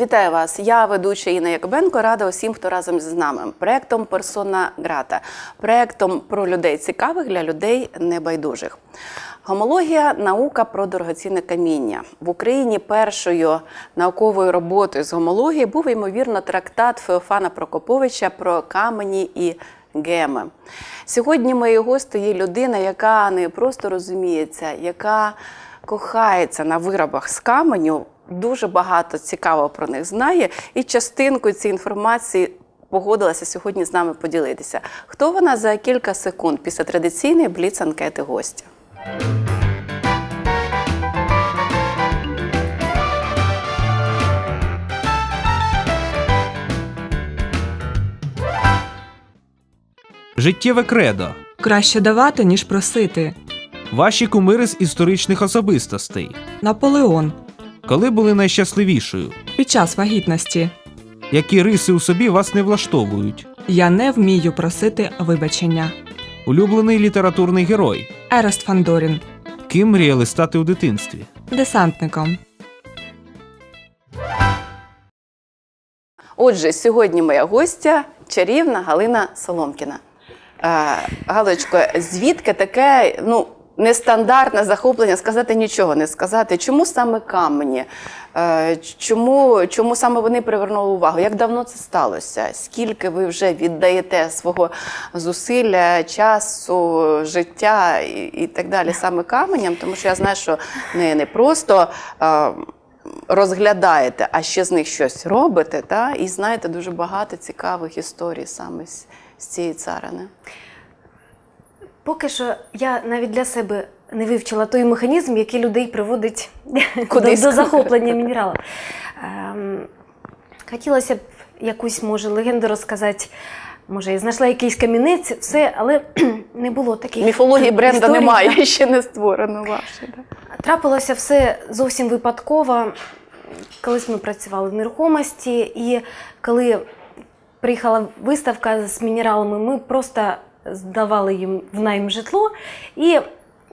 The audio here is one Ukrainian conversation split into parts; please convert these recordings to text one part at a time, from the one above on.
Вітаю вас! Я ведуча Інна Якобенко. Рада усім, хто разом з нами. Проектом Персона Грата, проектом про людей цікавих для людей небайдужих. Гомологія наука про дорогоцінне каміння в Україні. Першою науковою роботою з гомології був ймовірно трактат Феофана Прокоповича про камені і геми. Сьогодні моєю гостею є людина, яка не просто розуміється, яка кохається на виробах з каменю, дуже багато цікавого про них знає, і частинку цієї інформації погодилася сьогодні з нами поділитися. Хто вона за кілька секунд після традиційної бліц-анкети гостя? Життєве кредо. Краще давати, ніж просити. Ваші кумири з історичних особистостей. Наполеон. Коли були найщасливішою? Під час вагітності. Які риси у собі вас не влаштовують? Я не вмію просити вибачення. Улюблений літературний герой. Ерест Фандорін. Ким мріяли стати у дитинстві? Десантником. Отже, сьогодні моя гостя чарівна Галина Соломкіна. Е, Галочко, звідки таке ну, нестандартне захоплення сказати нічого не сказати? Чому саме камені? Е, Чому, чому саме вони привернули увагу? Як давно це сталося? Скільки ви вже віддаєте свого зусилля, часу, життя і, і так далі саме каменям? Тому що я знаю, що не, не просто. е, розглядаєте, а ще з них щось робите, та? і знаєте дуже багато цікавих історій саме з, з цієї царини. Поки що я навіть для себе не вивчила той механізм, який людей приводить до, Кудись. до захоплення мінералів. Ем, хотілося б якусь, може, легенду розказати. Може, я знайшла якийсь камінець, все, але не було таких. Міфології бренду історій. немає, ще не створено ваше. Да? Трапилося все зовсім випадково. Колись ми працювали в нерухомості, і коли приїхала виставка з мінералами, ми просто здавали їм в найм житло і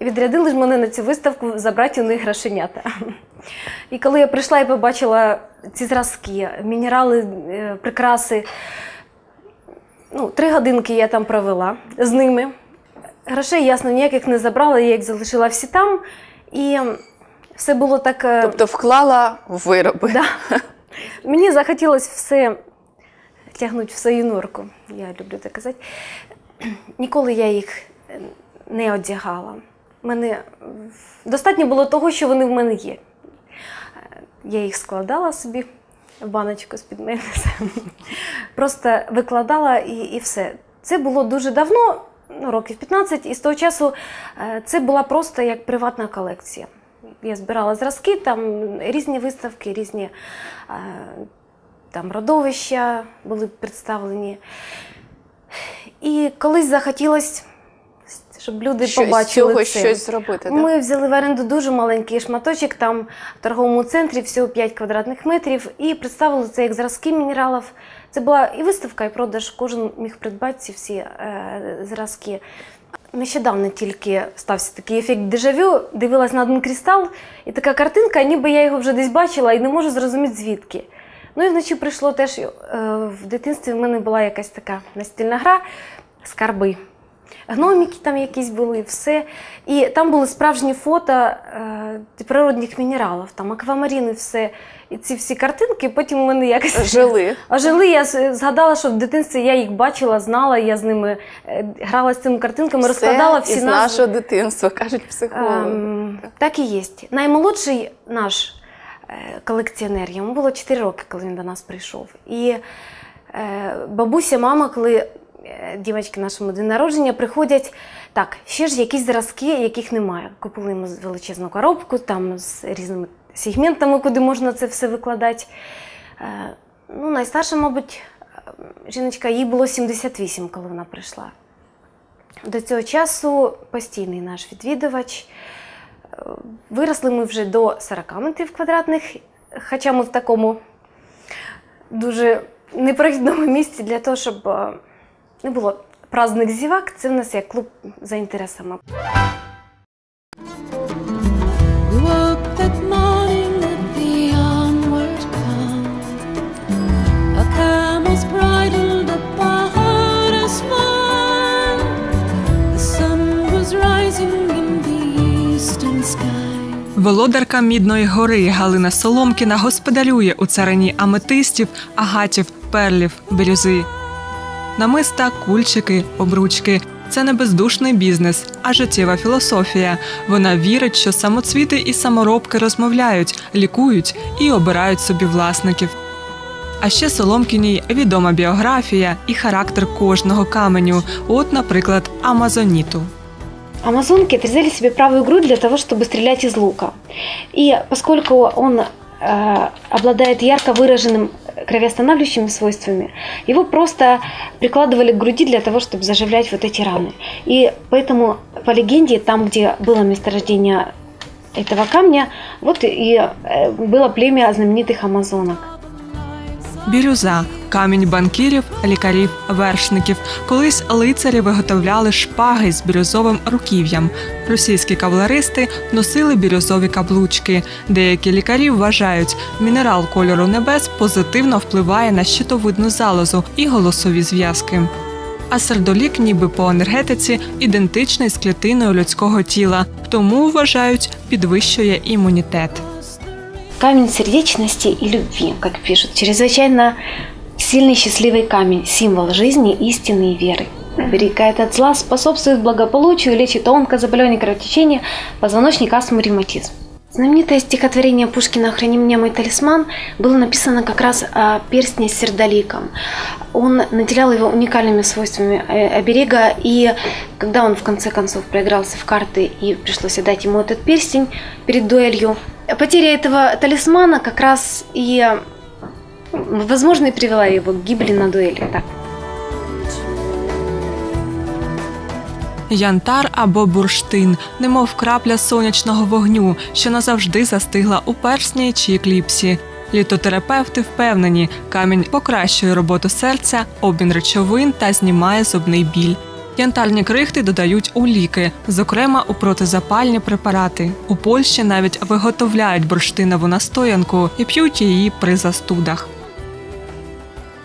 відрядили ж мене на цю виставку забрати у них грошенята. І коли я прийшла і побачила ці зразки, мінерали, е, прикраси, ну, три годинки я там провела з ними. Грошей, ясно, ніяких не забрала, я їх залишила всі там. І все було так. е, Тобто вклала в вироби. Да. Мені захотілося все тягнути в свою норку. Я люблю так казати. Ніколи я їх не одягала. Мене достатньо було того, що вони в мене є. Я їх складала собі в баночку з-під майонеза. Просто викладала і, і все. Це було дуже давно, ну, років 15, і з того часу е, це була просто як приватна колекція. Я збирала зразки, там різні виставки, різні е, там родовища були представлені. І колись захотілося, щоб люди Що, з побачили цього це. щось зробити. Да? Ми взяли в оренду дуже маленький шматочок, там в торговому центрі всього 5 квадратних метрів, і представили це як зразки мінералів. Це була і виставка, і продаж. Кожен міг придбати ці всі е, зразки. Нещодавно тільки стався такий ефект дежавю. Дивилась на один кристал, і така картинка, ніби я його вже десь бачила і не можу зрозуміти звідки. Ну і вночі прийшло теж е, в дитинстві в мене була якась така настільна гра скарби. Гноміки там якісь були, все. І там були справжні фото е, природних мінералів, там аквамаріни, все. І ці всі картинки потім у мене якось Жили. ожили. Я згадала, що в дитинстві я їх бачила, знала, я з ними е, грала з цими картинками, розкладала всі із назви. нашого дитинства, кажуть психологи. Ем, так і є. Наймолодший наш е, колекціонер, йому було 4 роки, коли він до нас прийшов. І е, бабуся, мама, коли е, дівчатки нашому день народження приходять, так, ще ж якісь зразки, яких немає. Купили йому величезну коробку, там з різними сегментами, куди можна це все викладати. Е, ну, найстарша, мабуть, е, жіночка, їй було 78, коли вона прийшла. До цього часу постійний наш відвідувач. Виросли ми вже до 40 метрів квадратних, хоча ми в такому дуже непрохідному місці для того, щоб е, не було праздник зівак. Це в нас як клуб за інтересами. Володарка мідної гори Галина Соломкіна господарює у царині аметистів, агатів, перлів, бірюзи. Намиста, кульчики, обручки. Це не бездушний бізнес, а життєва філософія. Вона вірить, що самоцвіти і саморобки розмовляють, лікують і обирають собі власників. А ще Соломкіній відома біографія і характер кожного каменю. От, наприклад, Амазоніту. Амазонки отрезали себе правую грудь для того, чтобы стрелять из лука. И поскольку он э, обладает ярко выраженным кровоостанавливающими свойствами, его просто прикладывали к груди для того, чтобы заживлять вот эти раны. И поэтому, по легенде, там, где было месторождение этого камня, вот и э, было племя знаменитых амазонок. Бірюза камінь банкірів, лікарів, вершників. Колись лицарі виготовляли шпаги з бірюзовим руків'ям. Російські кавалеристи носили бірюзові каблучки. Деякі лікарі вважають, мінерал кольору небес позитивно впливає на щитовидну залозу і голосові зв'язки. А сердолік, ніби по енергетиці, ідентичний з клітиною людського тіла, тому вважають, підвищує імунітет. Камень сердечности и любви, как пишут. Чрезвычайно сильный счастливый камень, символ жизни, истины и веры. Оберегает от зла, способствует благополучию, лечит онкозаболевания, кровотечения, позвоночник, астму, ревматизм. Знаменитое стихотворение Пушкина «Храни меня, мой талисман» было написано как раз о перстне с сердоликом. Он наделял его уникальными свойствами э, оберега, и когда он в конце концов проигрался в карты и пришлось отдать ему этот перстень перед дуэлью, потеря этого талисмана как раз и, возможно, и привела его к гибели на дуэли. Так. Янтар або бурштин, немов крапля сонячного вогню, що назавжди застигла у персні чи кліпсі. Літотерапевти впевнені, камінь покращує роботу серця, обмін речовин та знімає зубний біль. Янтарні крихти додають у ліки, зокрема у протизапальні препарати. У Польщі навіть виготовляють бурштинову настоянку і п'ють її при застудах.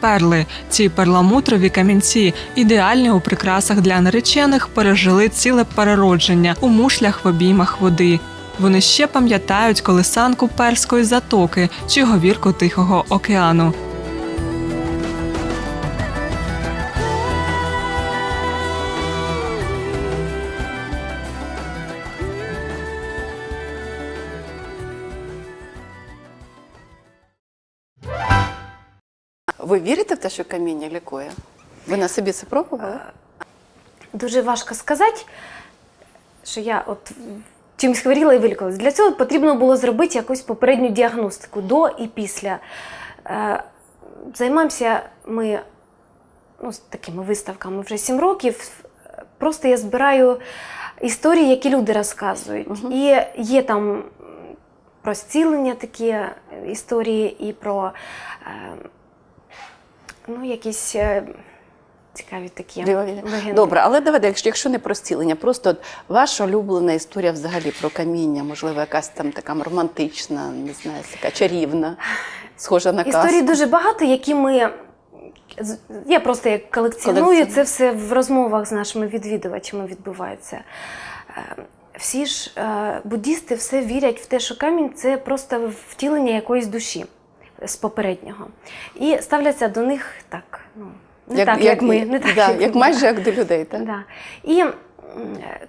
Перли ці перламутрові камінці, ідеальні у прикрасах для наречених, пережили ціле переродження у мушлях в обіймах води. Вони ще пам'ятають колисанку перської затоки чи говірку Тихого океану. Вірите в те, що каміння лікує? Ви на собі це пробували? Дуже важко сказати, що я от чимось хворіла і вилікувалась. Для цього потрібно було зробити якусь попередню діагностику до і після. Е, Займаємося ми ну, з такими виставками вже 7 років. Просто я збираю історії, які люди розказують. Мгм. І є там про зцілення такі історії, і про е, ну, якісь е, цікаві такі Лівові. легенди. Добре, але давайте, якщо, якщо не про зцілення, просто от ваша улюблена історія взагалі про каміння, можливо, якась там така романтична, не знаю, така чарівна, схожа на казку. Історій дуже багато, які ми. Я просто як колекціоную, Колекціонує. це все в розмовах з нашими відвідувачами відбувається. Е, Всі ж е, буддісти все вірять в те, що камінь це просто втілення якоїсь душі з попереднього. І ставляться до них так, ну, не так, як, ми. Не так, да, як, як майже як до людей, так? Да. І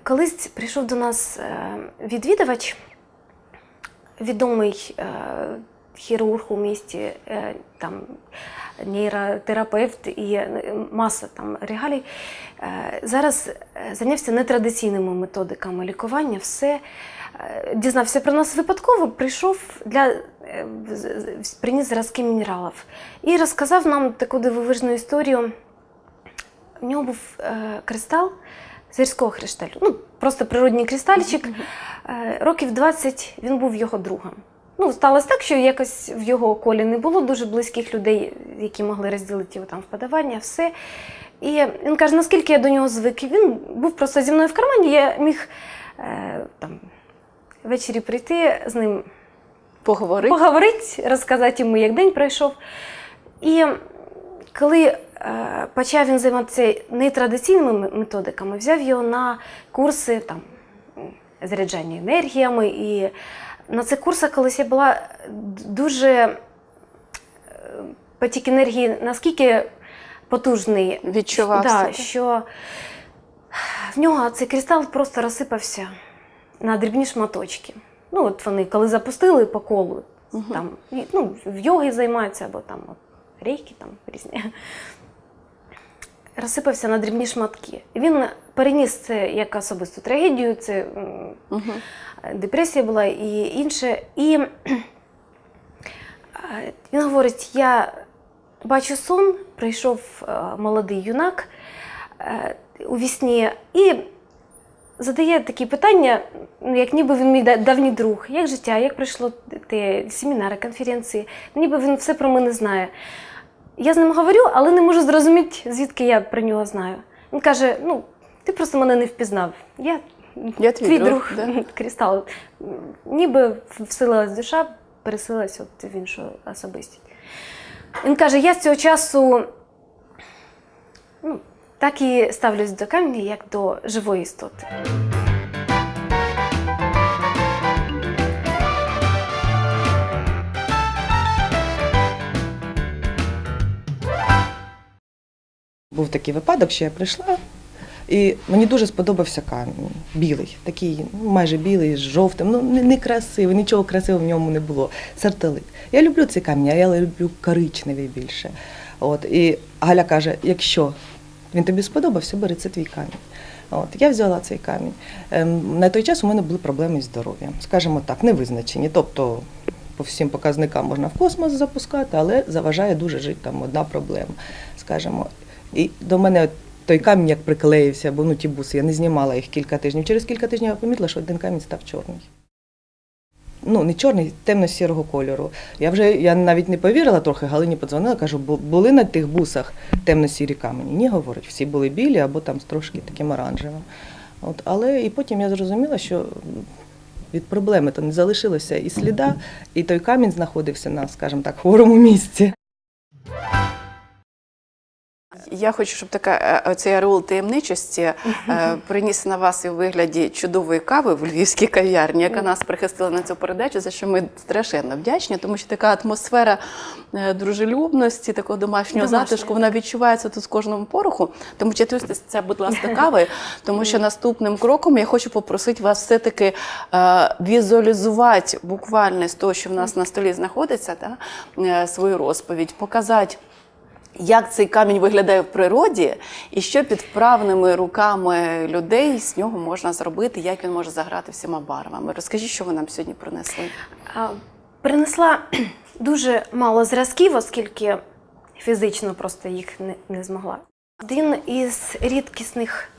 колись прийшов до нас е, відвідувач, відомий е, хірург у місті, е, там, нейротерапевт і маса там регалій. Зараз зайнявся нетрадиційними методиками лікування. Все дізнався про нас випадково, прийшов для з- приніс зразки мінералів і розказав нам таку дивовижну історію. У нього був е, кристал з гірського кришталю. Ну, просто природній кристальчик. Років 20 він був його другом. Ну, сталося так, що якось в його колі не було дуже близьких людей, які могли розділити його там вподобання, все. І він каже, наскільки я до нього звик. Він був просто зі мною в кармані, я міг е, там, ввечері прийти з ним Поговорити. поговорити, розказати йому, як день пройшов. І коли е, почав він займатися нетрадиційними методиками, взяв його на курси там, заряджання енергіями і на цих курсах колись я була дуже е, потік енергії наскільки потужний, Відчувався. да, що в нього цей кристал просто розсипався на дрібні шматочки. Ну, от вони коли запустили по колу, там, ну, в йоги займаються, або там от, рейки там різні. Розсипався на дрібні шматки. Він переніс це як особисту трагедію, це Мгм. депресія була і інше. І е, він говорить: я бачу сон, прийшов е, молодий юнак е, у вісні і задає такі питання, ну, як ніби він мій давній друг, як життя, як пройшло те семінари, конференції, ніби він все про мене знає. Я з ним говорю, але не можу зрозуміти, звідки я про нього знаю. Він каже: ну, ти просто мене не впізнав. Я Я твій твій друг, друг, да. Кристал. Ніби вселилась душа, переселилась от в іншу особистість. Він каже: я з цього часу ну, так і ставлюсь до камня, як до живої істоти. Був такий випадок, що я прийшла, і мені дуже сподобався камінь. Білий, такий, ну, майже білий, з жовтим. Ну, не, не красивий, нічого красивого в ньому не було. Сартелит. Я люблю цей камінь, а я люблю коричневий більше. От, і Галя каже: якщо він тобі сподобався, бери це твій камінь. От, я взяла цей камінь. Ем, на той час у мене були проблеми з здоров'ям, скажімо так, невизначені. Тобто по всім показникам можна в космос запускати, але заважає дуже жити там одна проблема, скажімо. І до мене той камінь як приклеївся, бо ну ті буси, я не знімала їх кілька тижнів. Через кілька тижнів я помітила, що один камінь став чорний. Ну, не чорний, темно-сірого кольору. Я вже я навіть не повірила трохи, Галині подзвонила, кажу, «Бу- були на тих бусах темно-сірі камені. Ні, говорить, всі були білі або там з трошки таким оранжевим. От, але і потім я зрозуміла, що від проблеми то не залишилося і сліда, і той камінь знаходився на, скажімо так, хворому місці. Я хочу, щоб така е, цей ареол таємничості е, приніс на вас і у вигляді чудової кави в львівській кав'ярні, яка нас прихистила на цю передачу, за що ми страшенно вдячні, тому що така атмосфера е, дружелюбності, такого домашнього затишку, вона відчувається тут з кожного пороху. Тому частуйтеся, будь ласка, кави, тому що наступним кроком я хочу попросити вас все-таки візуалізувати буквально з того, що в нас на столі знаходиться, та, свою розповідь, показати як цей камінь виглядає в природі, і що під вправними руками людей з нього можна зробити, як він може заграти всіма барвами. Розкажіть, що ви нам сьогодні принесли. Принесла дуже мало зразків, оскільки фізично просто їх не, не змогла. Один із рідкісних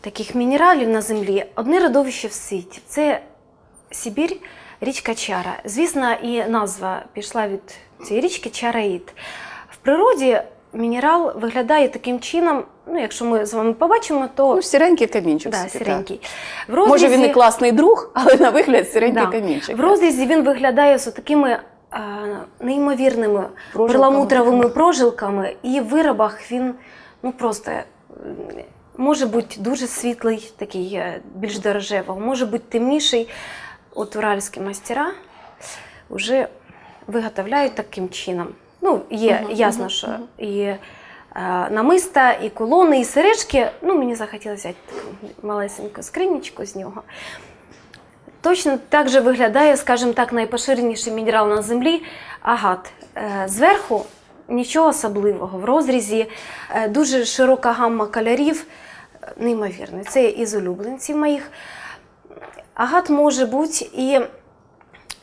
таких мінералів на землі одне родовище в світі. Це Сибір, річка Чара. Звісно, і назва пішла від цієї річки Чараїд. В природі мінерал виглядає таким чином. Ну, якщо ми з вами побачимо, то Ну, сіренький камінчик. да, собі, сіренький. В Може, він і класний друг, але на вигляд сіренький Да. камінчик. В розрізі він виглядає з такими неймовірними Прожилками. перламутровими прожилками, і в виробах він ну просто може бути дуже світлий, такий е, більш дорожевий, може бути темніший. От уральські мастера вже виготовляють таким чином. Ну, є Мгм, ясно, мгм, що мгм. і е, намиста, і колони, і сережки. Ну, мені захотілося взяти таку малесеньку скринічку з нього. Точно так же виглядає, скажімо так, найпоширеніший мінерал на землі агат. Е, Зверху нічого особливого. В розрізі е, дуже широка гамма кольорів, неймовірно. Це із улюбленців моїх. Агат може бути і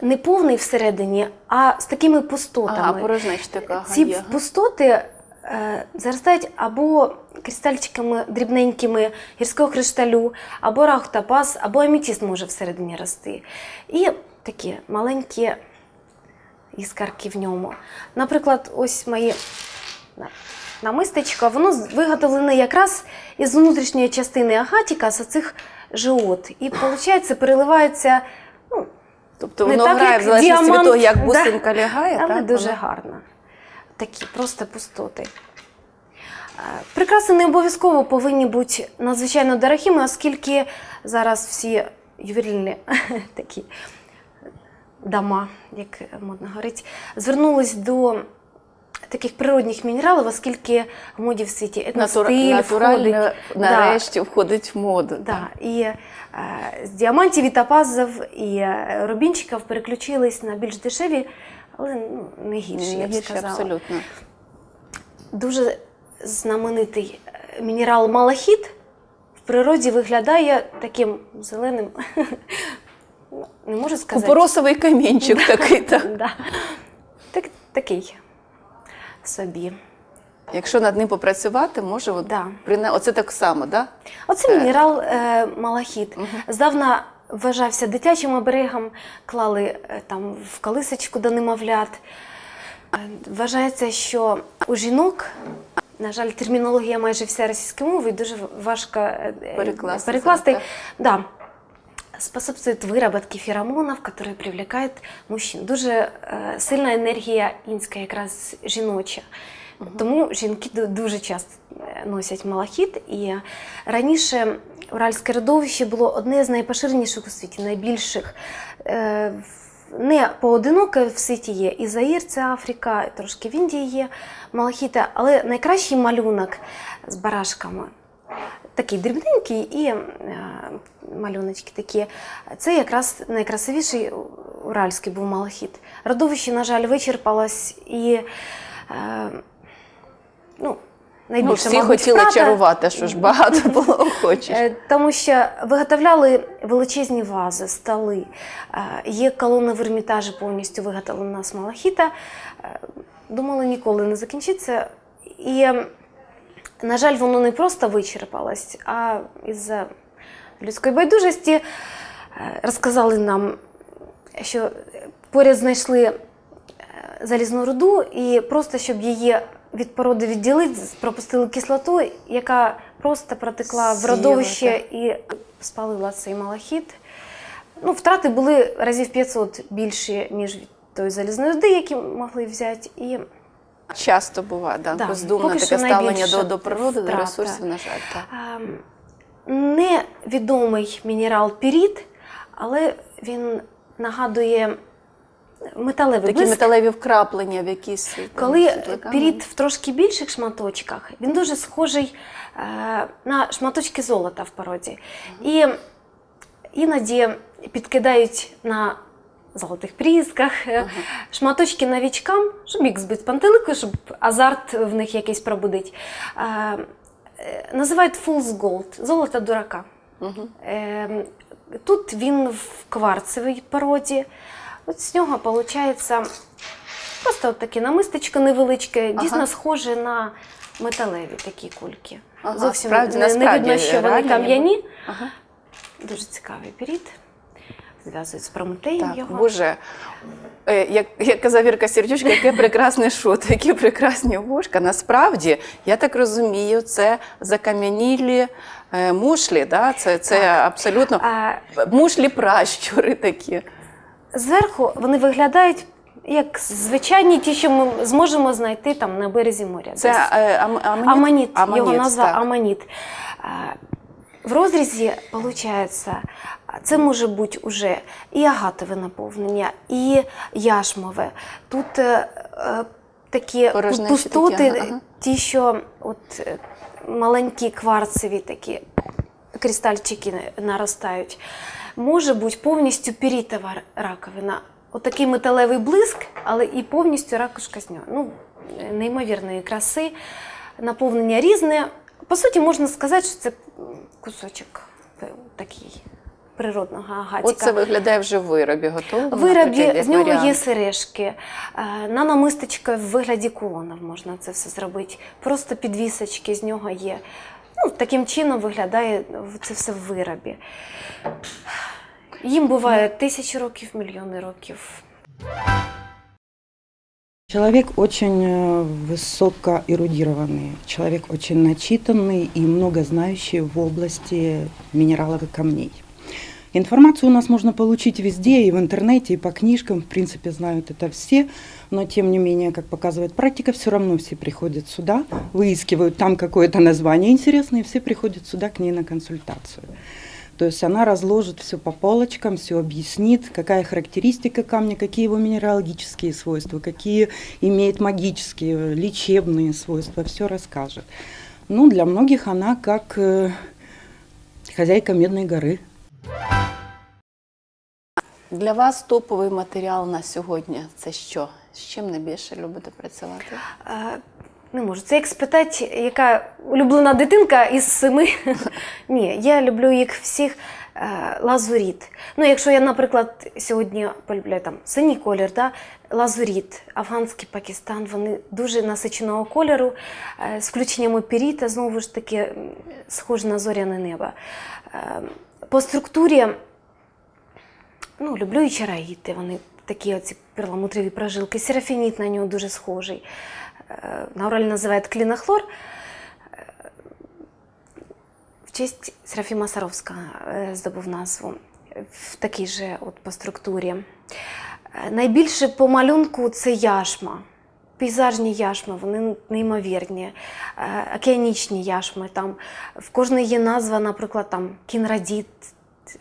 не повний всередині, а з такими пустотами. Ага, порожнеч така. Ці є. пустоти е, заростають або кристальчиками дрібненькими гірського кришталю, або рахтопаз, або амітіст може всередині рости. І такі маленькі іскарки в ньому. Наприклад, ось мої на- намистечко, воно виготовлене якраз із внутрішньої частини агатіка, з оцих жиот. І, виходить, переливається ну, Тобто воно так, грає в залежності від того, як да. бусинка лягає. але так, дуже воно- гарно. Такі просто пустоти. Е, Прикраси не обов'язково повинні бути надзвичайно дорогими, оскільки зараз всі ювелірні такі дома, як модно говорить, звернулись до таких природних мінералів, оскільки в моді в світі етностиль Натурально входить. нарешті входить в моду. Да, і е, з діамантів і топазів і е, рубінчиків переключились на більш дешеві, але ну, не гірші, я б сказала. абсолютно. Дуже знаменитий е, мінерал малахіт в природі виглядає таким зеленим. Не можу сказати. Купоросовий камінчик такий. Так, такий собі. Якщо над ним попрацювати, може от, Да. прина- оце так само, да? Оце мінерал е, малахіт. Здавна вважався дитячим оберегом, клали е, там в колисочку до немовлят. Е, Вважається, що у жінок, на жаль, термінологія майже вся російською мовою, дуже важко е, е, Перекласти, перекласти. Да. Способствует выработке феромонов, которые привлекают мужчин. Дуже е, сильна енергія інська, якраз жіноча. Тому жінки дуже часто е, носять малахіт. І раніше уральське родовище було одне з найпоширеніших у світі, найбільших. Е, Не поодиноке в світі є. І Заїр, це Африка, трошки в Індії є малахіти, але найкращий малюнок з барашками такий дрібненький і е, малюночки такі. Це якраз найкрасивіший уральський був малахіт. Родовище, на жаль, вичерпалось і е, ну, Ну, всі хотіли втрата. чарувати, що ж багато було охочих. Е, Тому що виготовляли величезні вази, столи. Е, Є колона в Ермітажі повністю виготовлена з малахіта. Е, Думали, ніколи не закінчиться. І, на жаль, воно не просто вичерпалось, а із-за людської байдужості розказали нам, що поряд знайшли залізну руду, і просто щоб її від породи відділити, пропустили кислоту, яка просто протекла в родовище і спалила цей малахіт. Ну, втрати були разів 500 більші, ніж від тої залізної руди, які могли взяти. І Часто буває, да, Да, бездумне таке ставлення до, до природи, до ресурсів, на жаль. Так. Ем, Невідомий мінерал піріт, але він нагадує металевий Такі блиск. металеві вкраплення в якісь Коли світлаками. піріт в трошки більших шматочках, він дуже схожий е, на шматочки золота в породі. І іноді підкидають на золотих прісках е, шматочки новічкам, щоб їх збити з пантелику, щоб азарт в них якийсь пробудить. Е, е, називають fool's gold, золото дурака. Мгм. Е, Тут він в кварцевій породі. От з нього виходить просто от таке намистечко невеличке, дійсно Ага. схоже на металеві такі кульки. Ага, Зовсім справді, не, не видно, що вони кам'яні. Ага. Дуже цікавий період. Зв'язують з прометеєм Так, його. Боже, е, як, як казав Вірка Сердючка, яке прекрасне шут, які прекрасні вушка. Насправді, я так розумію, це закам'янілі е, мушлі, да? це, це абсолютно А, мушлі пращури такі. Зверху вони виглядають як звичайні ті, що ми зможемо знайти там на березі моря. Це е, ам, аманіт? Аманіт, його назва так. аманіт. А, В розрізі, виходить, це може бути уже і агатове наповнення, і яшмове. Тут е, е, такі Порожнечі пустоти, такі, ага, ага. ті, що от, е, маленькі кварцеві такі кристальчики наростають. Може бути повністю пірітова раковина. Отакий металевий блиск, але і повністю ракушка з нього. Ну, неймовірної краси, наповнення різне. По суті, можна сказати, що це кусочок такий природного агатіка. Це виглядає вже в виробі готово. В виробі з нього варіант. є сережки, е, на намисточка в вигляді кулонів можна це все зробити. Просто підвісочки з нього є. Ну, таким чином виглядає це все в виробі. Їм буває тисячі років, мільйони років. Человек очень э, высокоэрудированный, человек очень начитанный и много знающий в области минералов и камней. Информацию у нас можно получить везде, и в интернете, и по книжкам, в принципе, знают это все, но тем не менее, как показывает практика, все равно все приходят сюда, выискивают там какое-то название интересное, и все приходят сюда к ней на консультацию. То есть она разложит все по полочкам, все объяснит, какая характеристика камня, какие его минералогические свойства, какие имеет магические, лечебные свойства, все расскажет. Ну, для многих она как э, хозяйка Медной горы. Для вас топовий матеріал на сьогодні це що? З чим найбільше любите працювати? Е, Не можу. Це як спитати, яка улюблена дитинка із семи. Ні, я люблю їх всіх е, лазуріт. Ну, якщо я, наприклад, сьогодні полюбляю там синій колір, да? лазуріт, афганський Пакистан, вони дуже насиченого кольору, е, з включенням опіріта, знову ж таки, м, схоже на зоряне небо. По структурі ну, люблю і чараїти. Вони такі оці перламутрові прожилки. Серафініт на нього дуже схожий. Е, На Уралі називають клінохлор. Е, В честь Серафіма Саровського е, здобув назву в такій же от по структурі. Найбільше по малюнку це яшма. Пейзажні яшми, вони неймовірні, Е, океанічні яшми. Там в кожної є назва, наприклад, там Кінрадіт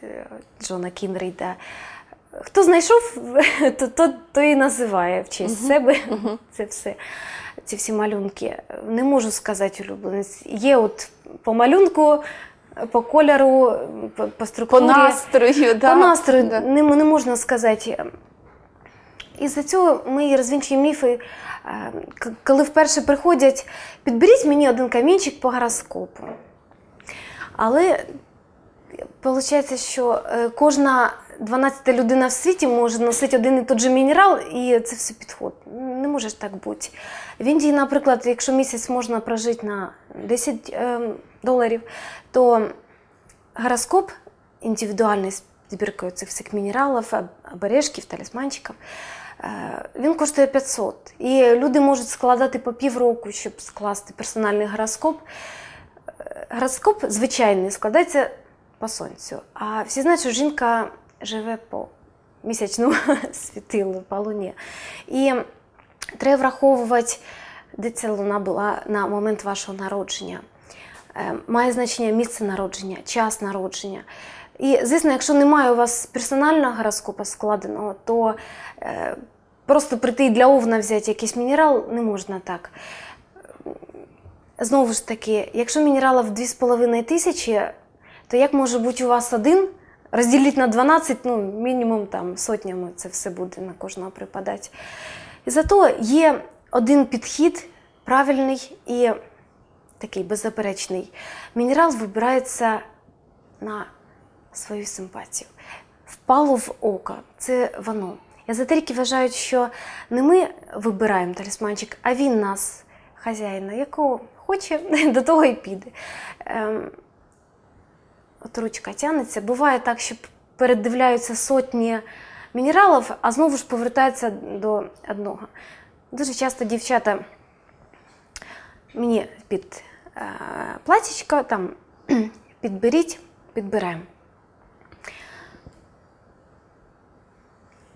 е, Джона Кінрейда. Хто знайшов, то, то, то і називає в честь себе це все, ці всі малюнки. Не можу сказати улюбленець. Є от по малюнку, по кольору, по, по По структурі. настрою, да? По настрою Да. не, не можна сказати. І за цього ми і розвінчуємо міфи. Е, Коли вперше приходять, підберіть мені один камінчик по гороскопу. Але виходить, що е, кожна 12 людина в світі може носити один і той же мінерал, і це все підходить. Не може ж так бути. В Індії, наприклад, якщо місяць можна прожити на 10 е, доларів, то гороскоп індивідуальний збіркою цих всіх мінералів, об- обережків, талісманчиків, він коштує 500. І люди можуть складати по півроку, щоб скласти персональний гороскоп. Е, Гороскоп звичайний складається по сонцю. А всі знають, що жінка живе по місячному світилу, по луні. І треба враховувати, де ця луна була на момент вашого народження. Е, Має значення місце народження, час народження. І, звісно, якщо немає у вас персонального гороскопа складеного, то е, просто прийти для овна взяти якийсь мінерал не можна так. Знову ж таки, якщо мінералів 2,5 тисячі, то як може бути у вас один? Розділіть на 12, ну, мінімум там сотнями це все буде на кожного припадати. І зато є один підхід правильний і такий беззаперечний. Мінерал вибирається на свою симпатію. Впало в око це воно. Езотерики вважають, що не ми вибираємо талісманчик, а він нас, хазяїна, якого хоче, до того і піде. Ем, от ручка тягнеться. Буває так, що передивляються сотні мінералів, а знову ж повертаються до одного. Дуже часто дівчата мені під е, платічко там підберіть, підбираємо.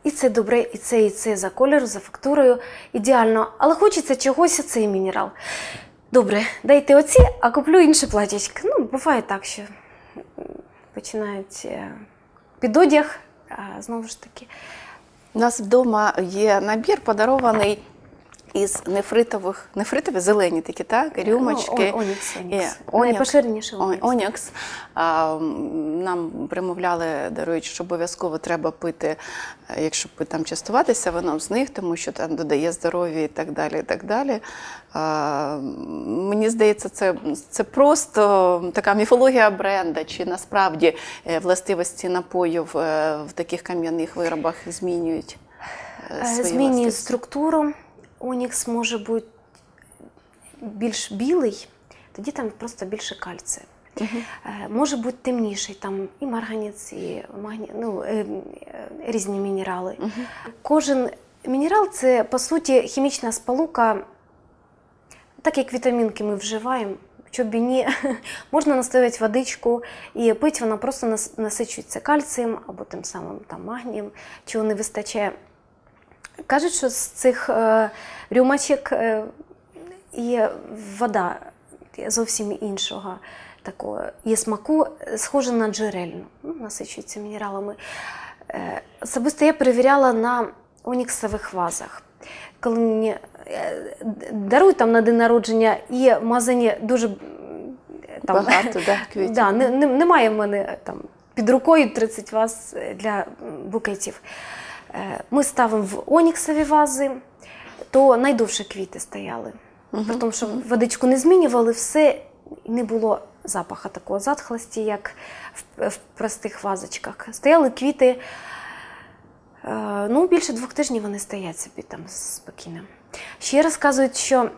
І це добре, і це, і це за кольором, за фактурою. Ідеально. Але хочеться чогось цей мінерал. Добре, дайте оці, а куплю інше платічко. Ну, буває так, що починають е, під одяг, а знову ж таки. У нас вдома є набір подарований із нефритових, нефритові зелені такі, так? Рюмочки. Ну, онікс, онікс. Е. Найпоширеніше онікс. Онікс. Нам примовляли, дарують, що обов'язково треба пити, е, якщо там частуватися вином з них, тому що там додає здоров'я і так далі. І так далі. Мені здається, це, це просто така міфологія бренда, чи насправді е, властивості напоїв е, в таких кам'яних виробах змінюють. е, Е, Змінює структуру. Онікс може бути більш білий, тоді там просто більше кальцію. Е, Може бути темніший, там і марганець, і магні... ну, е, е, різні мінерали. Кожен мінерал це по суті хімічна сполука, так як вітамінки ми вживаємо. Щоб і ні, можна настояти водичку і пити, вона просто нас- насичується кальцієм або тим самим там, магнієм, чого не вистачає. Кажуть, що з цих е, рюмачок е, є вода зовсім іншого такого і смаку схоже на джерельну, ну, насичується мінералами. Е, Особисто я перевіряла на оніксових вазах. Коли мені е, дарують там на день народження і в магазині дуже там, Багато, да, квітів. Да, не, не, немає в мене там під рукою 30 ваз для букетів. Е, Ми ставимо в оніксові вази, то найдовше квіти стояли. При тому, що водичку не змінювали, все не було запаха такого затхлості, як в, в простих вазочках. Стояли квіти. е, Ну, більше двох тижнів вони стоять собі там спокійно. Ще розказують, що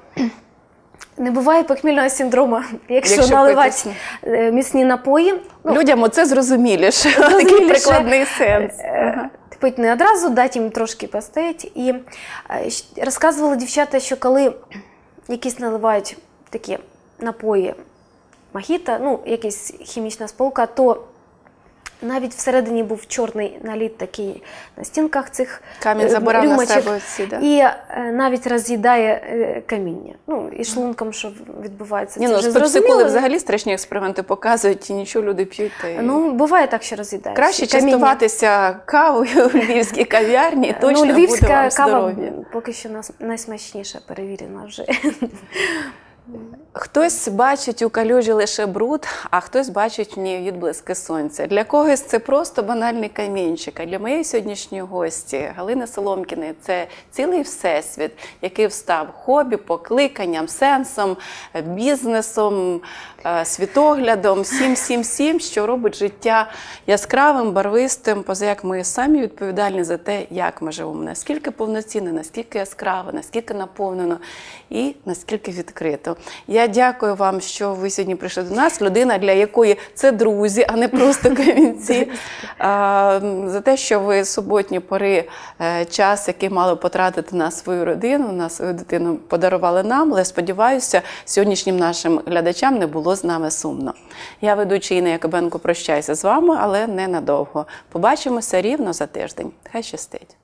не буває похмільного синдрому, якщо, Якщо наливати пити е, міцні напої. Ну, Людям оце зрозуміліше. Такий прикладний сенс. Е, Пить не одразу, дати їм трошки постоять. І е, розказували дівчата, що коли якісь наливають такі напої мохіто, ну, якась хімічна сполука, то навіть всередині був чорний наліт такий на стінках цих Камінь забирав на себе ці, да? І е, навіть роз'їдає е, каміння. Ну, і шлунком, що відбувається. Ні, це ну, вже зрозуміло. взагалі страшні експерименти показують, і нічого люди п'ють. Й... Ну, буває так, що роз'їдає. Краще Каміння. частуватися кавою в львівській кав'ярні, точно ну, буде львівська вам кава здоров'я. поки що нас найсмачніша, перевірена вже. Хтось бачить у калюжі лише бруд, а хтось бачить в ній відблиски сонця. Для когось це просто банальний камінчик. А для моєї сьогоднішньої гості Галини Соломкіної це цілий всесвіт, який встав хобі, покликанням, сенсом, бізнесом, е, світоглядом, всім, всім, всім, що робить життя яскравим, барвистим, поза як ми самі відповідальні за те, як ми живемо, наскільки повноцінно, наскільки яскраво, наскільки наповнено і наскільки відкрито. Я дякую вам, що ви сьогодні прийшли до нас. Людина, для якої це друзі, а не просто камінці. За те, що ви суботні пори е, час, який мали потратити на свою родину, на свою дитину, подарували нам. Але сподіваюся, сьогоднішнім нашим глядачам не було з нами сумно. Я ведуча Інна Якобенко прощаюся з вами, але не надовго. Побачимося рівно за тиждень. Хай щастить.